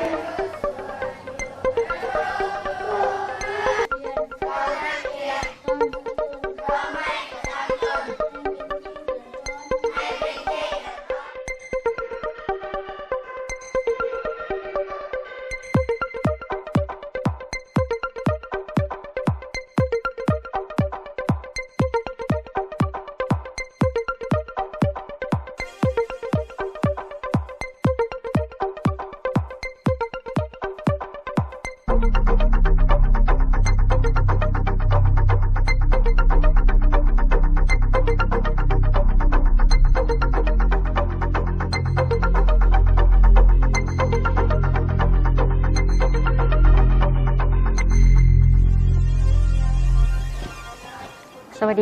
Música สวัส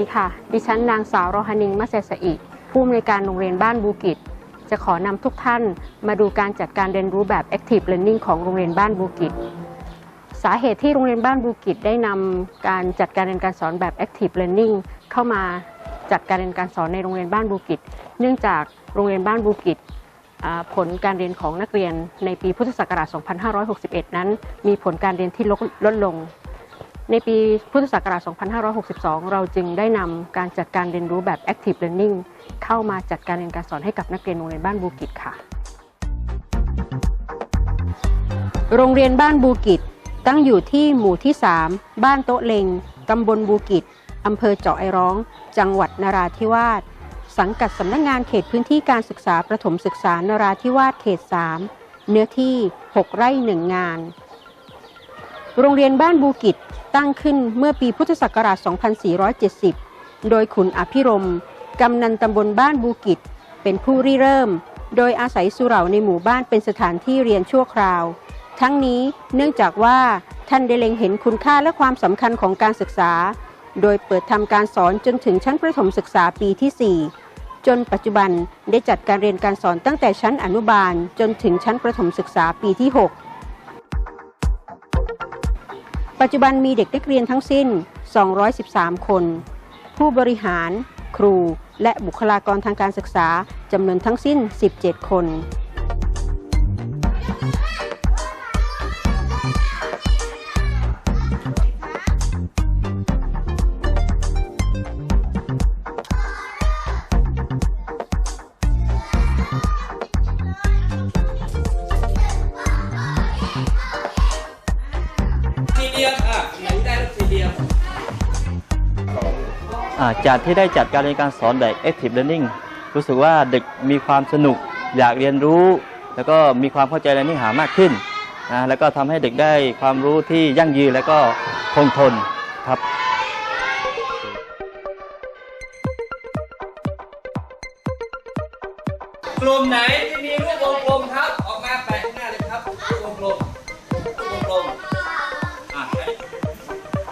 ดีค่ะ ดิฉันนางสาวโรฮนิงมัสเซสอิผู้อำนวยการโรงเรียนบ้านบูกิจ จะขอนำทุกท่านมาดูการจัดการเรียนรู้แบบ Active Learning ของโรงเรียนบ้านบูกิจ สาเหตุที่โรงเรียนบ้านบูกิจได้นำการจัดการเรียนการสอนแบบ Active Learning เข้ามาจัดการเรียนการสอนในโรงเรียนบ้านบูกิจ เนื่องจากโรงเรียนบ้านบูกิจผลการเรียนของนักเรียนในปีพุทธศักราช 2561 นั้น มีผลการเรียนที่ลดลดลงในปีพุทธศักราช 2562 เราจึงได้นำการจัดการเรียนรู้แบบ Active Learning เข้ามาจัดการเรียนการสอนให้กับนักเรียนโรงเรียนบ้านบูกิจค่ะ โรงเรียนบ้านบูกิจ ตั้งอยู่ที่หมู่ที่ 3 บ้านโต๊ะเลงตำบลบูกิจอำเภอเจาะไอร้อง จังหวัดนราธิวาส สังกัดสำนักงานเขตพื้นที่การศึกษาประถมศึกษานราธิวาสเขต 3 เนื้อที่ 6 ไร่หนึ่งงาน โรงเรียนบ้านบูกิจตั้งขึ้นเมื่อปีพุทธศักราช 2470 โดยขุนอภิรมย์กำนันตำบลบ้านบูกิจเป็นผู้ริเริ่ม โดยอาศัยสุเหร่าในหมู่บ้านเป็นสถานที่เรียนชั่วคราว ทั้งนี้เนื่องจากว่าท่านได้เล็งเห็นคุณค่าและความสำคัญของการศึกษา โดยเปิดทำการสอนจนถึงชั้นประถมศึกษาปีที่ 4 จนปัจจุบันได้จัดการเรียนการสอนตั้งแต่ชั้นอนุบาล จนถึงชั้นประถมศึกษาปีที่ 6 ปัจจุบันมีเด็กนักเรียนทั้งสิ้น 213 คน ผู้บริหาร ครู และบุคลากรทางการศึกษาจำนวนทั้งสิ้น 17 คน จากที่ได้จัดการเรียนการสอนแบบ Active Learning รู้สึกว่าเด็กมีความสนุกอยากเรียนรู้ แล้วก็มีความเข้าใจในเนื้อหามากขึ้นนะแล้วก็ทำให้เด็กได้ความรู้ที่ยั่งยืนและก็คงทนครับกลุ่มไหนที่มีรูปวงกลมครับ ออกมาแปะหน้าเลยครับวงกลมวงกลมอะ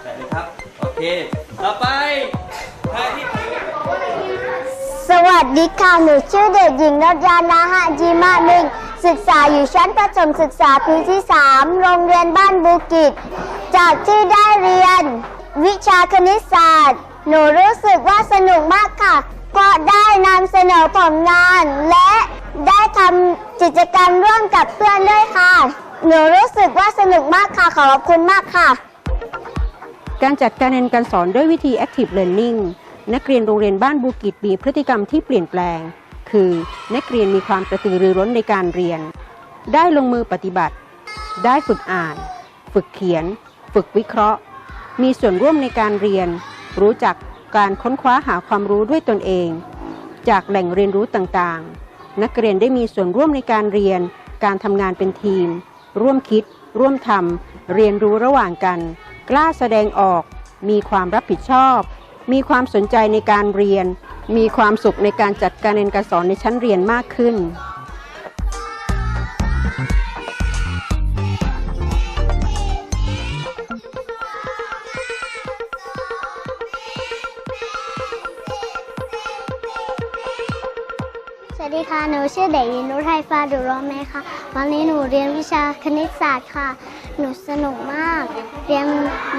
แปะเลยครับ โอเค ต่อไป สวัสดีค่ะ หนูชื่อเด็กหญิงนรยานาหะจีมามิง ศึกษาอยู่ชั้นประถมศึกษาปีที่ 3 โรงเรียนบ้านบูกิจ จากที่ได้เรียน วิชาคณิตศาสตร์ หนูรู้สึกว่าสนุกมากค่ะ ก็ได้นำเสนอผลงาน และได้ทำกิจกรรมร่วมกับเพื่อนด้วยค่ะ หนูรู้สึกว่าสนุกมากค่ะ ขอบคุณมากค่ะ การจัดการเรียนการสอนด้วยวิธี Active Learning นักเรียนโรงเรียนบ้านบูกิจมีพฤติกรรมที่เปลี่ยนแปลง คือนักเรียนมีความกระตือรือร้นในการเรียน ได้ลงมือปฏิบัติ ได้ฝึกอ่าน ฝึกเขียน ฝึกวิเคราะห์ มีส่วนร่วมในการเรียน รู้จักการค้นคว้าหาความรู้ด้วยตนเอง จากแหล่งเรียนรู้ต่างๆ นักเรียนได้มีส่วนร่วมในการเรียน การทำงานเป็นทีม ร่วมคิด ร่วมทำเรียนรู้ระหว่างกัน กล้าแสดงออก มีความรับผิดชอบ มีความสนใจในการเรียน มีความสุขในการจัดการเรียนการสอนในชั้นเรียนมากขึ้น สวัสดีค่ะ หนูชื่อเด็กหญิงนุชไทยฟ้าดุร้อแม่ค่ะ วันนี้หนูเรียนวิชาคณิตศาสตร์ค่ะ หนูสนุกมาก เรียน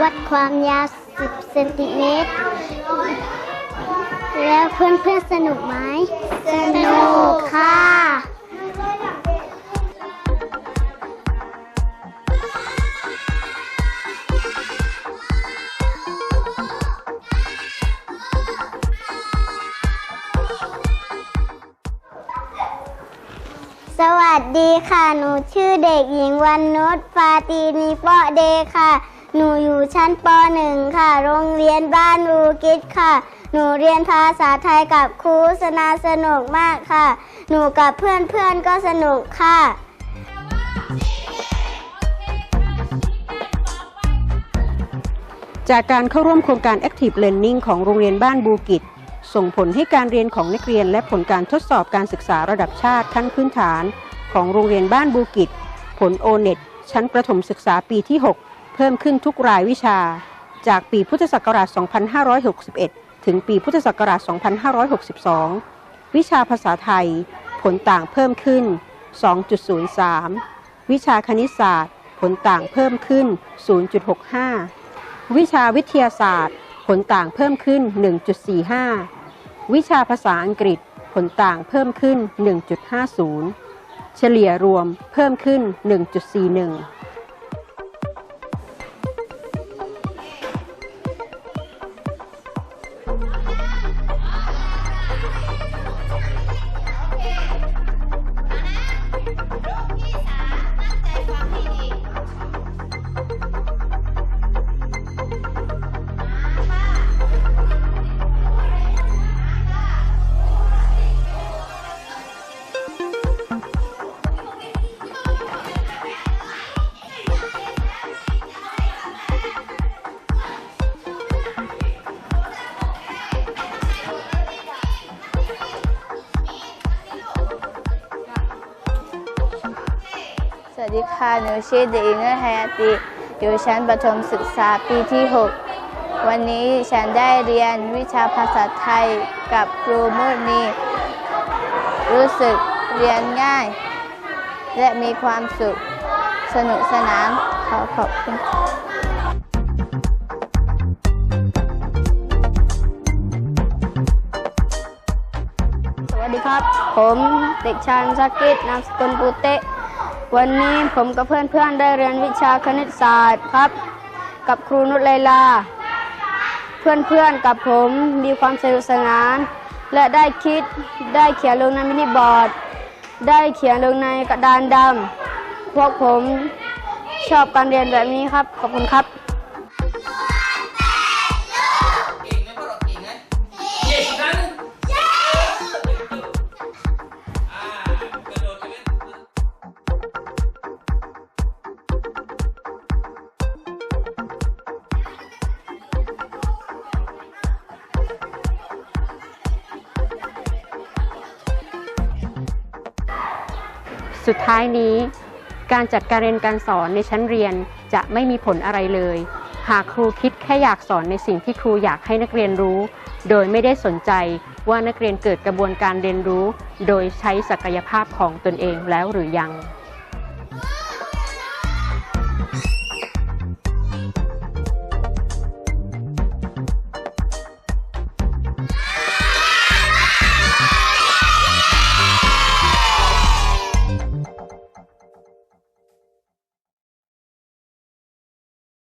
วัดความยาว 10 เซนติเมตร แล้วเพื่อนเพื่อนสนุกไหม สนุกค่ะสวัสดีค่ะ หนูชื่อเด็กหญิงวันนุชฟาตีนีเปาะเดค่ะ หนูอยู่ชั้นป .1 ค่ะ โรงเรียนบ้านรูกิจค่ะ หนูเรียนภาษาไทยกับครูสนาสนุกมากค่ะ หนูกับเพื่อนๆก็สนุกค่ะจากการเข้าร่วมโครงการ Active Learning ของโรงเรียนบ้านบูกิจ ส่งผลให้การเรียนของนักเรียนและผลการทดสอบการศึกษาระดับชาติขั้นพื้นฐาน ของโรงเรียนบ้านบูกิจ ผล o n e t ชั้นประถมศึกษาปีที่ 6 เพิ่มขึ้นทุกรายวิชา จากปีพุทธศักราช 2561 ถึงปีพุทธศักราช 2562 วิชาภาษาไทย ผลต่างเพิ่มขึ้น 2.03 วิชาคณิตศาสตร์ ผลต่างเพิ่มขึ้น 0.65 วิชาวิทยาศาสตร์ ผลต่างเพิ่มขึ้น 1.45 วิชาภาษาอังกฤษ ผลต่างเพิ่มขึ้น 1.50 เฉลี่ยรวมเพิ่มขึ้น 1.41 วัสดีค่ะ หนูชื่อเด็กหญิงนฮายาติอยู่ชั้นประถมศึกษาปีที่ 6 วันนี้ฉันได้เรียนวิชาภาษาไทยกับครูมุนี รู้สึกเรียนง่าย และมีความสุข สนุกสนาน ขอขอบคุณสวัสดีครับ ผมเด็กชายสักกิตนามสกุลปูเตะ วันนี้ผมกับเพื่อนๆได้เรียนวิชาคณิตศาสตร์ครับ กับครูนุชไลลา เพื่อนๆกับผมมีความสนุกสนาน และได้คิดได้เขียนลงในมินิบอร์ด ได้เขียนลงในกระดานดำพวกผมชอบการเรียนแบบนี้ครับ ขอบคุณครับ สุดท้ายนี้ การจัดการเรียนการสอนในชั้นเรียนจะไม่มีผลอะไรเลย หากครูคิดแค่อยากสอนในสิ่งที่ครูอยากให้นักเรียนรู้ โดยไม่ได้สนใจว่านักเรียนเกิดกระบวนการเรียนรู้ โดยใช้ศักยภาพของตนเองแล้วหรือยัง